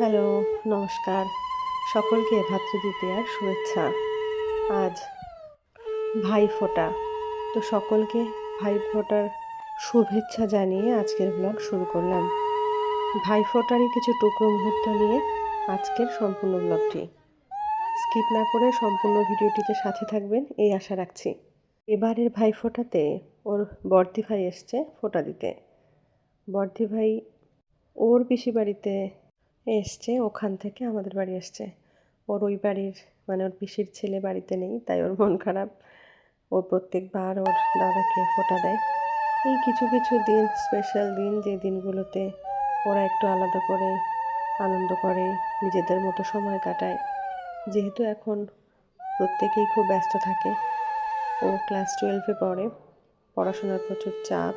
Hello, নমস্কার। সকলকে ভাতৃদ্বিতীয়ার শুভেচ্ছা। আজ ভাই ফোঁটা। তো সকলকে ভাই ফোঁটার শুভেচ্ছা জানিয়ে আজকের ব্লগ শুরু করলাম। ভাই ফোঁটারই কিছু টুকরো মুহূর্ত নিয়ে আজকের সম্পূর্ণ ব্লগটি স্কিপ না করে সম্পূর্ণ ভিডিওটিতে সাথে থাকবেন, এই আশা রাখছি। এবারের ভাই ফোঁটাতে ওর বর্দি ভাই এসছে ফোঁটা দিতে। বর্দি ভাই ওর পিসি বাড়িতে এসছে, ওখান থেকে আমাদের বাড়ি এসছে। ওর ওই বাড়ির মানে ওর পিসির ছেলে বাড়িতে নেই, তাই ওর মন খারাপ। ও প্রত্যেকবার ওর দাদাকে ফোঁটা দেয়। এই কিছু কিছু দিন স্পেশাল দিন, যে দিনগুলোতে ওরা একটু আলাদা করে, আনন্দ করে, নিজেদের মতো সময় কাটায়। যেহেতু এখন প্রত্যেকেই খুব ব্যস্ত থাকে, ও ক্লাস টুয়েলভে পড়ে, পড়াশোনার প্রচুর চাপ।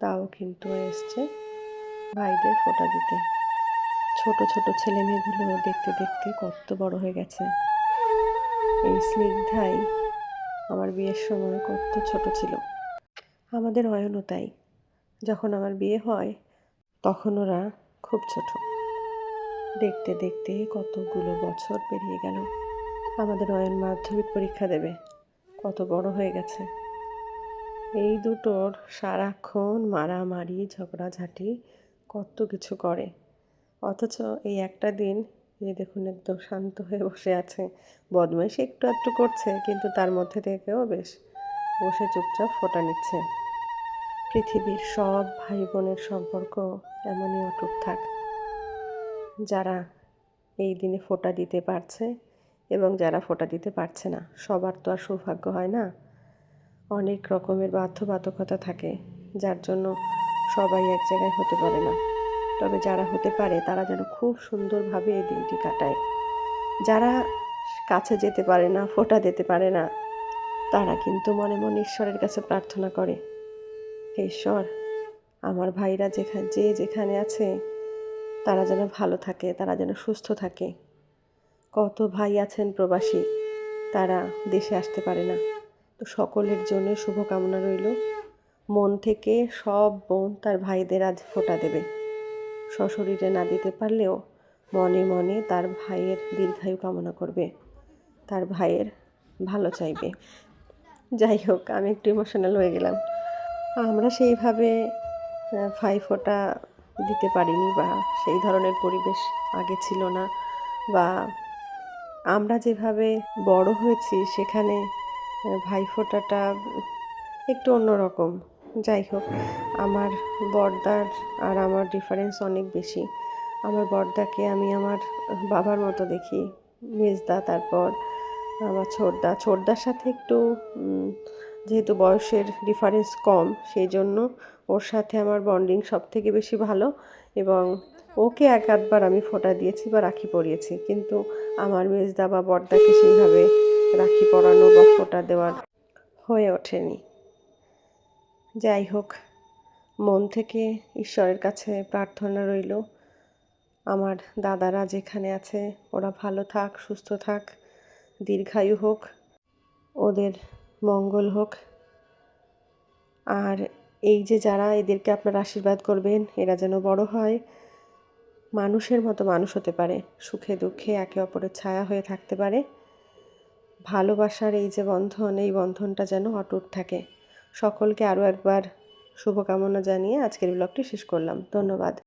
তাও কিন্তু এসছে। ভাইদের ফোঁটা দিতে। ছোট ছোট ছেলে মেয়েগুলো দেখতে দেখতে কত বড় হয়ে গেছে। এই স্নিগ্ধাই আমার বিয়ের সময় কত ছোট ছিল। আমাদের অয়নও তাই। যখন আমার বিয়ে হয়, তখন ওরা খুব ছোট। দেখতে দেখতে কতগুলো বছর পেরিয়ে গেল। আমাদের অয়ন মাধ্যমিক পরীক্ষা দেবে। কত বড় হয়ে গেছে। এই দুটোর সারাক্ষণ মারামারি, ঝগড়াঝাঁটি কত কিছু করে। অথচ এই একটা দিন, এই দেখুন একদম শান্ত হয়ে বসে আছে। বদমাইশি একটু একটু করছে, কিন্তু তার মধ্যে থেকেও বেশ বসে চুপচাপ ফোটা নিচ্ছে। পৃথিবীর সব ভাই বোনের সম্পর্ক এমনই অটুট থাক। যারা এই দিনে ফোটা দিতে পারছে এবং যারা ফোটা দিতে পারছে না, সবার তো আর সৌভাগ্য হয় না। অনেক রকমের বাধ্যবাধকতা থাকে, যার জন্য সবাই এক জায়গায় হতে পারে না। তবে যারা হতে পারে, তারা যেন খুব সুন্দরভাবে এই দিনটি কাটায়। যারা কাছে যেতে পারে না, ফোটা দিতে পারে না, তারা কিন্তু মনে মনে ঈশ্বরের কাছে প্রার্থনা করে, হে ঈশ্বর, আমার ভাইরা যেখানে যে যেখানে আছে, তারা যেন ভালো থাকে, তারা যেন সুস্থ থাকে। কত ভাই আছেন প্রবাসী, তারা দেশে আসতে পারে না। তো সকলের জন্য শুভকামনা রইল। মন থেকে সব বোন তার ভাইদের আজ ফোটা দেবে। সশরীরে না দিতে পারলেও মনে মনে তার ভাইয়ের দীর্ঘায়ু কামনা করবে। তার ভাইয়ের ভালো চাইবে। যাই হোক, আমি একটু ইমোশনাল হয়ে গেলাম। আমরা সেইভাবে ভাই ফোঁটা দিতে পারিনি বা সেই ধরনের পরিবেশ আগে ছিল না বা আমরা যেভাবে বড় হয়েছি, সেখানে ভাই ফোঁটাটা একটু অন্যরকম। যাই হোক আমার বর্দার আর আমার ডিফারেন্স অনেক বেশি। আমার বর্দাকে আমি আমার বাবার মতো দেখি, মেজদা তারপর আমার ছোটদা। ছোটদার সাথে একটু যেহেতু বয়সের ডিফারেন্স কম, সেই জন্য ওর সাথে আমার বন্ডিং সব থেকে বেশি ভালো এবং ওকে এক আধবার আমি ফোঁটা দিয়েছি বা রাখি পরিয়েছি। কিন্তু আমার মেজদা বা বর্দাকে সেইভাবে রাখি পরানো বা ফোঁটা দেওয়ার হয়ে ওঠেনি। যাই হোক, মন থেকে ঈশ্বরের কাছে প্রার্থনা রইল। আমার দাদারা যেখানে আছে, ওরা ভালো থাক, সুস্থ থাক, দীর্ঘায়ু হোক, ওদের মঙ্গল হোক। আর এই যে যারা এদেরকে আপনার আশীর্বাদ করবেন, এরা যেন বড় হয়। মানুষের মতো মানুষ হতে পারে, সুখে দুঃখে একে অপরের ছায়া হয়ে থাকতে পারে। ভালোবাসার এই যে বন্ধন, এই বন্ধনটা যেন অটুট থাকে। সকলকে আরও একবার শুভকামনা জানিয়ে আজকের ব্লগটি শেষ করলাম। ধন্যবাদ।